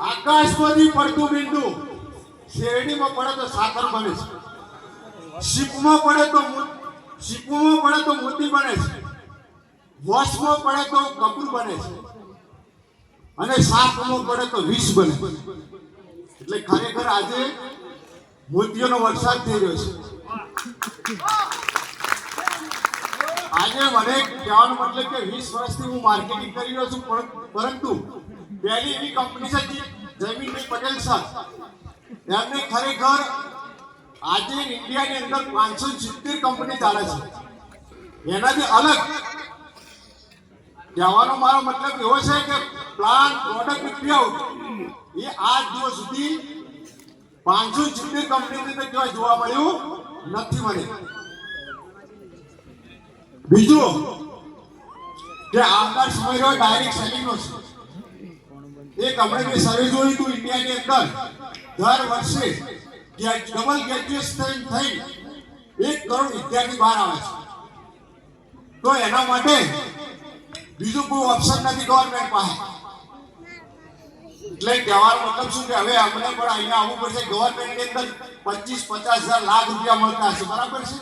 આકાશમાંથી પડતું બિંદુ શેરડીમાં પડે તો સાકર બને છે શીપમાં પડે તો શીપમાં પડે તો મોતી બને છે. વોશમાં પડે તો કપૂર બને છે. અને સાપમાં પડે તો વિષ બને એટલે ખરેખર આજે મોતીઓનો વરસાદ થઈ રહ્યો છે. આજે મને કહેવાનો મતલબ કે વીસ વર્ષથી હું માર્કેટિંગ કરી રહ્યો છું પરંતુ પહેલી એવી કંપની છે જે જયમીનભાઈ પટેલ સર. એમને ખરેખર આજે ઇન્ડિયાની અંદર પાંચસો સિત્તેર કંપની ચાલે છે. એનાથી અલગ. કહેવાનો મારો મતલબ એવો છે કે પ્લાન પ્રોડક્ટ ક્રાઉડ એ આજ દિવસ સુધી પાંચસો સિત્તેર કંપની કહેવાય જોવા મળ્યું નથી મને બીજું કે આવનાર સમય રહ્યો ડાયરેક્ટ સેલિંગનો છે. એ આપણે મેં સર્વે જોયું હતું ઇન્ડિયાની અંદર દર વર્ષે ડબલ ગ્રેજ્યુએશન થઈ. એક કરોડ વિદ્યાર્થી બહાર આવે છે. તો એના માટે બીજું કોઈ ઓપ્શન નથી ગવર્મેન્ટ પાસે. એટલે કહેવાનો મતલબ શું કે હવે અમને પણ અહીંયા આવવું પડશે. ગવર્મેન્ટની અંદર પચીસ પચાસ હજાર લાખ રૂપિયા મળતા હશે. બરાબર છે?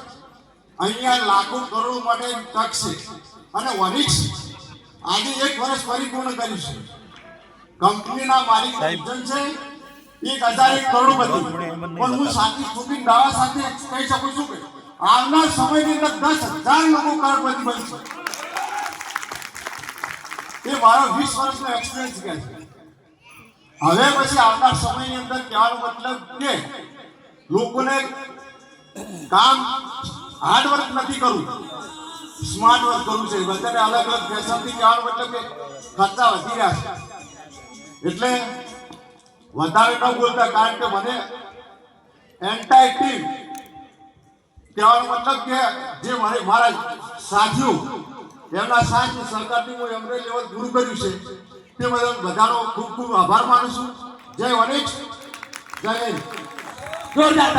અહીંયા લાખો કરોડ માટે તક છે. અને વનિક્સ આજે એક વર્ષ પરિપૂર્ણ કર્યું છે. કંપનીના માલિક છે. એક હજાર એક કરોડપતિ. પણ હું સાચી ખોટી દાવા સાથે કહી શકું છું કે આવનાર સમયની અંદર દસ હજાર લોકો કરોડપતિ બનશે એ મારો વીસ વર્ષનો એક્સપિરિયન્સ કહે છે. હવે પછી આવનાર સમયની અંદર કહેવાનો મતલબ કે લોકોને કામ હાર્ડ વર્ક નથી કરવું. સ્માર્ટ વર્ક કરવું છે. બધાને અલગ અલગ ફેશનથી કહેવાનો મતલબ કે ખર્ચા વધી રહ્યા છે. એટલે વધારે ન બોલતા કારણ કે મને એન્ટાય ટીમ કહેવાનો મતલબ કે જે મારે મારા સાથીઓ, એમના સાથ સરકારથી હું એમને લેવલ દૂર કર્યું છે, તે બદલ બધાનો ખૂબ ખૂબ આભાર માનું છું. જય વનેશ જય જોરદાર